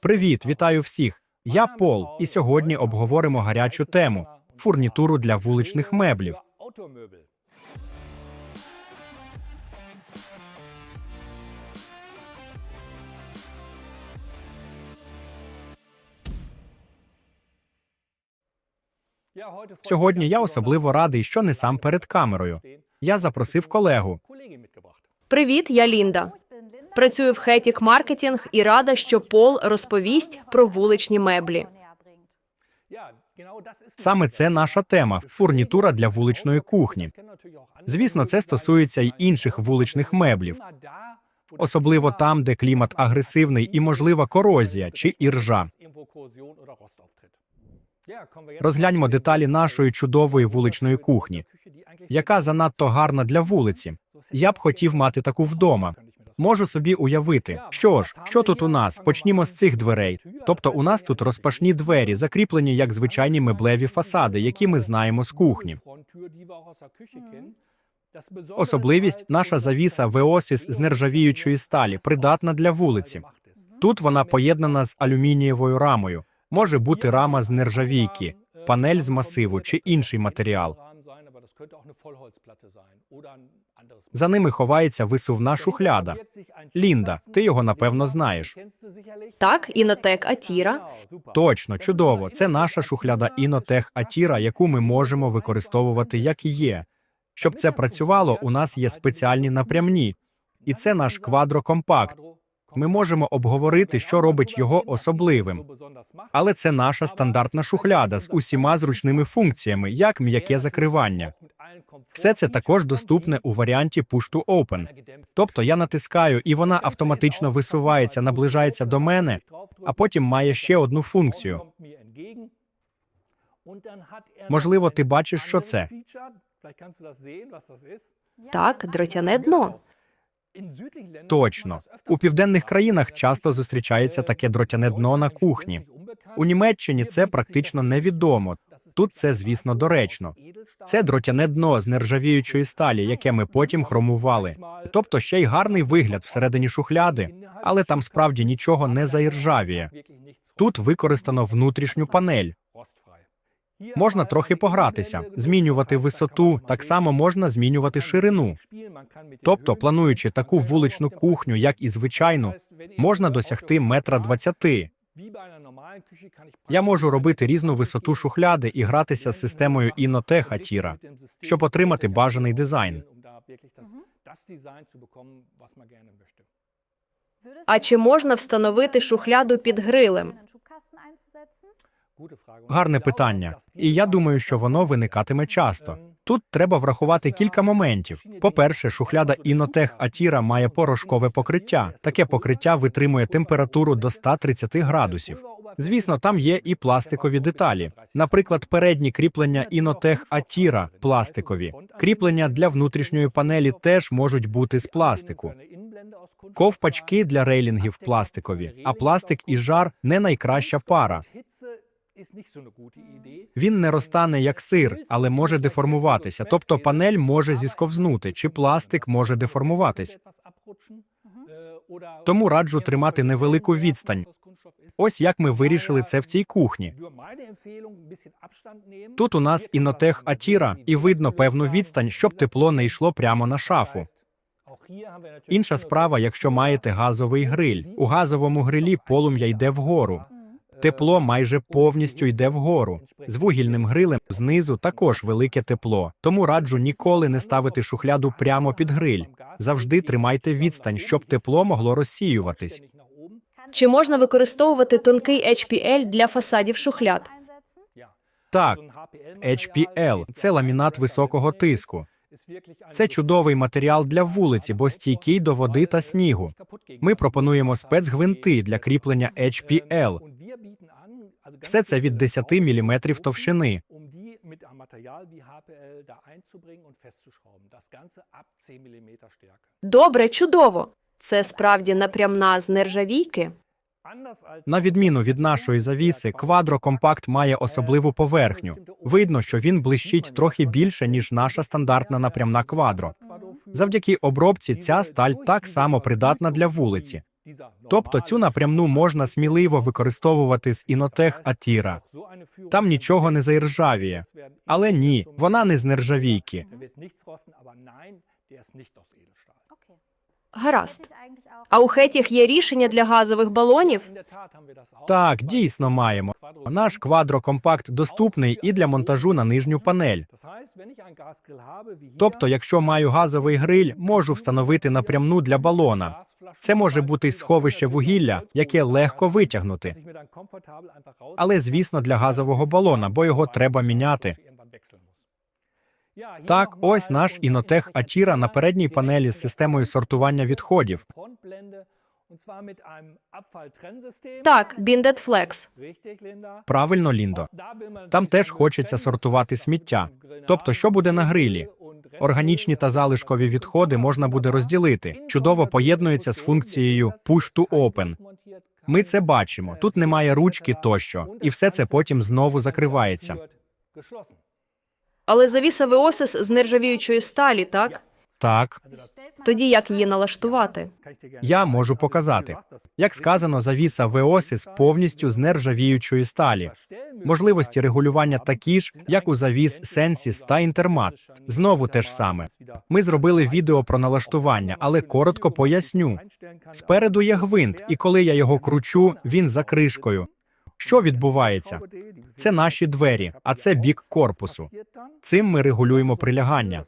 Привіт, вітаю всіх. Я Пол, і сьогодні обговоримо гарячу тему фурнітуру для вуличних меблів. Сьогодні я особливо радий, що не сам перед камерою. Я запросив колегу. Привіт, я Лінда. Працюю в Хетік Маркетінг і рада, що Пол розповість про вуличні меблі. Саме це наша тема фурнітура для вуличної кухні. Звісно, це стосується й інших вуличних меблів, особливо там, де клімат агресивний і можлива корозія чи іржа. Розгляньмо деталі нашої чудової вуличної кухні, яка занадто гарна для вулиці. Я б хотів мати таку вдома. Можу собі уявити, що ж, що тут у нас? Почнімо з цих дверей. Тобто, у нас тут розпашні двері, закріплені як звичайні меблеві фасади, які ми знаємо з кухні. Особливість наша завіса Веосіс з нержавіючої сталі, придатна для вулиці. Тут вона поєднана з алюмінієвою рамою. Може бути рама з нержавійки, панель з масиву чи інший матеріал. За ними ховається висувна шухляда. Лінда, ти його напевно знаєш. Так, Інотек Атіра. Точно, чудово. Це наша шухляда Інотех Атіра, яку ми можемо використовувати як є. Щоб це працювало, у нас є спеціальні напрямні, і це наш квадрокомпакт. Ми можемо обговорити, що робить його особливим. Але це наша стандартна шухляда з усіма зручними функціями, як м'яке закривання. Все це також доступне у варіанті Push to Open. Тобто я натискаю, і вона автоматично висувається, наближається до мене, а потім має ще одну функцію. Можливо, ти бачиш, що це. Так, дротяне дно. Точно. У південних країнах часто зустрічається таке дротяне дно на кухні. У Німеччині це практично невідомо. Тут це, звісно, доречно. Це дротяне дно з нержавіючої сталі, яке ми потім хромували. Тобто ще й гарний вигляд всередині шухляди, але там справді нічого не заіржавіє. Тут використано внутрішню панель. Можна трохи погратися, змінювати висоту, так само можна змінювати ширину. Тобто, плануючи таку вуличну кухню, як і звичайну, можна досягти метра двадцяти. Я можу робити різну висоту шухляди і гратися з системою Інотех Атіра, щоб отримати бажаний дизайн. А чи можна встановити шухляду під грилем? Гарне питання, і я думаю, що воно виникатиме часто. Тут треба врахувати кілька моментів. По-перше, шухляда Інотех Атіра має порошкове покриття. Таке покриття витримує температуру до 130 градусів. Звісно, там є і пластикові деталі. Наприклад, передні кріплення Інотех Атіра пластикові. Кріплення для внутрішньої панелі теж можуть бути з пластику. Ковпачки для рейлінгів пластикові, а пластик і жар не найкраща пара. Він не розтане як сир, але може деформуватися. Тобто панель може зісковзнути, чи пластик може деформуватись. Тому раджу тримати невелику відстань. Ось як ми вирішили це в цій кухні. Тут у нас інотех Атіра, і видно певну відстань, щоб тепло не йшло прямо на шафу. Інша справа, якщо маєте газовий гриль. У газовому грилі полум'я йде вгору. Тепло майже повністю йде вгору. З вугільним грилем знизу також велике тепло. Тому раджу ніколи не ставити шухляду прямо під гриль. Завжди тримайте відстань, щоб тепло могло розсіюватись. Чи можна використовувати тонкий HPL для фасадів шухляд? Так, HPL – це ламінат високого тиску. Це чудовий матеріал для вулиці, бо стійкий до води та снігу. Ми пропонуємо спецгвинти для кріплення HPL. Все це від 10 мм товщини. Добре, чудово. Це справді напрямна з нержавійки. На відміну від нашої завіси, квадрокомпакт має особливу поверхню. Видно, що він блищить трохи більше, ніж наша стандартна напрямна квадро. Завдяки обробці ця сталь так само придатна для вулиці. Тобто цю напрямну можна сміливо використовувати з інотех Атіра. Там нічого не заіржавіє. Але ні, вона не з нержавійки. Гаразд. А у Хетіх є рішення для газових балонів? Так, дійсно маємо. Наш квадрокомпакт доступний і для монтажу на нижню панель. Тобто, якщо маю газовий гриль, можу встановити напрямну для балона. Це може бути сховище вугілля, яке легко витягнути. Але, звісно, для газового балона, бо його треба міняти. Так, ось наш інотех Атіра на передній панелі з системою сортування відходів. Так, Bindet Flex. Правильно, Ліндо. Там теж хочеться сортувати сміття. Тобто, що буде на грилі? Органічні та залишкові відходи можна буде розділити. Чудово поєднується з функцією Push to Open. Ми це бачимо. Тут немає ручки тощо, і все це потім знову закривається. Але завіса Веосис з нержавіючої сталі, так? Так, Тоді як її налаштувати? я можу показати. Як сказано, завіса Veosis повністю з нержавіючої сталі. Можливості регулювання такі ж, як у завіс Sensis та Intermat. Знову те ж саме. Ми зробили відео про налаштування, але коротко поясню. Спереду є гвинт, і коли я його кручу, він за кришкою. Що відбувається? Це наші двері, а це бік корпусу. Цим ми регулюємо прилягання.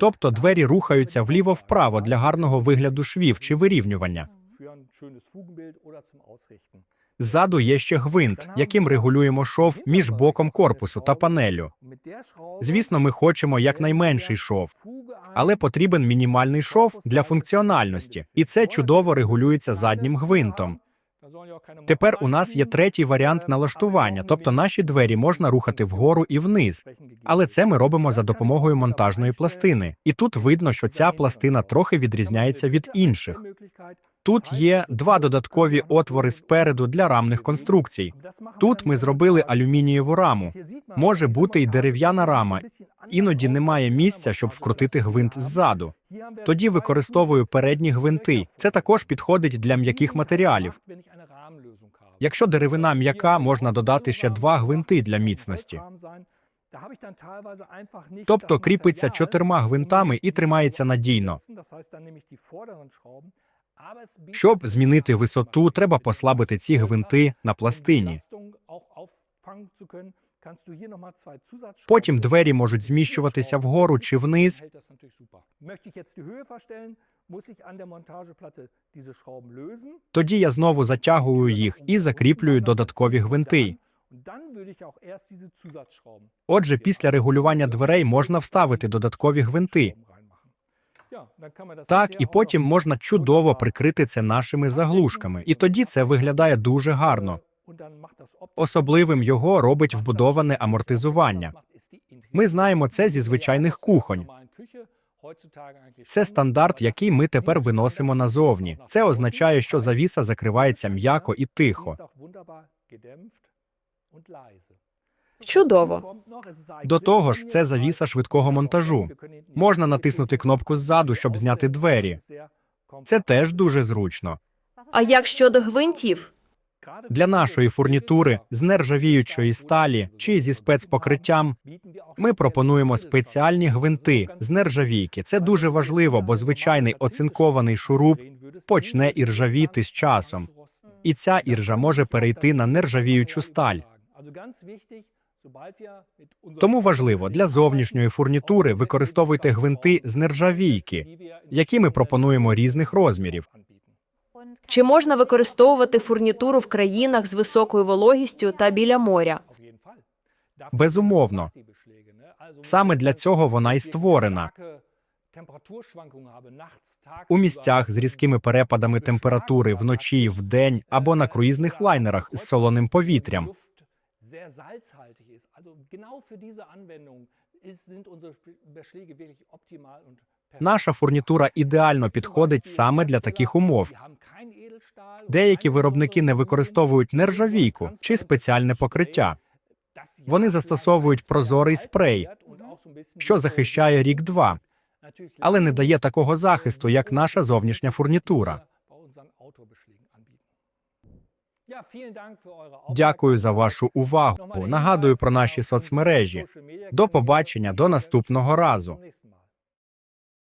Тобто двері рухаються вліво-вправо для гарного вигляду швів чи вирівнювання. Ззаду є ще гвинт, яким регулюємо шов між боком корпусу та панелю. Звісно, ми хочемо якнайменший шов, але потрібен мінімальний шов для функціональності, і це чудово регулюється заднім гвинтом. Тепер у нас є третій варіант налаштування, тобто наші двері можна рухати вгору і вниз. Але це ми робимо за допомогою монтажної пластини. І тут видно, що ця пластина трохи відрізняється від інших. Тут є два додаткові отвори спереду для рамних конструкцій. Тут ми зробили алюмінієву раму. Може бути й дерев'яна рама. Іноді немає місця, щоб вкрутити гвинт ззаду. Тоді використовую передні гвинти. Це також підходить для м'яких матеріалів. Якщо деревина м'яка, можна додати ще два гвинти для міцності. Тобто кріпиться чотирма гвинтами і тримається надійно. Щоб змінити висоту, треба послабити ці гвинти на пластині. Потім двері можуть зміщуватися вгору чи вниз. Тоді я знову затягую їх і закріплюю додаткові гвинти. Отже, після регулювання дверей можна вставити додаткові гвинти. Так, і потім можна чудово прикрити це нашими заглушками, і тоді це виглядає дуже гарно. Особливим його робить вбудоване амортизування. Ми знаємо це зі звичайних кухонь. Це стандарт, який ми тепер виносимо назовні. Це означає, що завіса закривається м'яко і тихо. Чудово. До того ж, це завіса швидкого монтажу. Можна натиснути кнопку ззаду, щоб зняти двері. Це теж дуже зручно. А як щодо гвинтів? Для нашої фурнітури з нержавіючої сталі чи зі спецпокриттям ми пропонуємо спеціальні гвинти з нержавійки. Це дуже важливо, бо звичайний оцинкований шуруп почне іржавіти з часом, і ця іржа може перейти на нержавіючу сталь. Тому важливо для зовнішньої фурнітури використовуйте гвинти з нержавійки, які ми пропонуємо різних розмірів. Чи можна використовувати фурнітуру в країнах з високою вологістю та біля моря? Безумовно, саме для цього вона й створена. У місцях з різкими перепадами температури вночі, вдень або на круїзних лайнерах з солоним повітрям. Наша фурнітура ідеально підходить саме для таких умов. Деякі виробники не використовують нержавійку чи спеціальне покриття. Вони застосовують прозорий спрей, що захищає рік два, але не дає такого захисту, як наша зовнішня фурнітура. Дякую за вашу увагу. Нагадую про наші соцмережі. До побачення до наступного разу.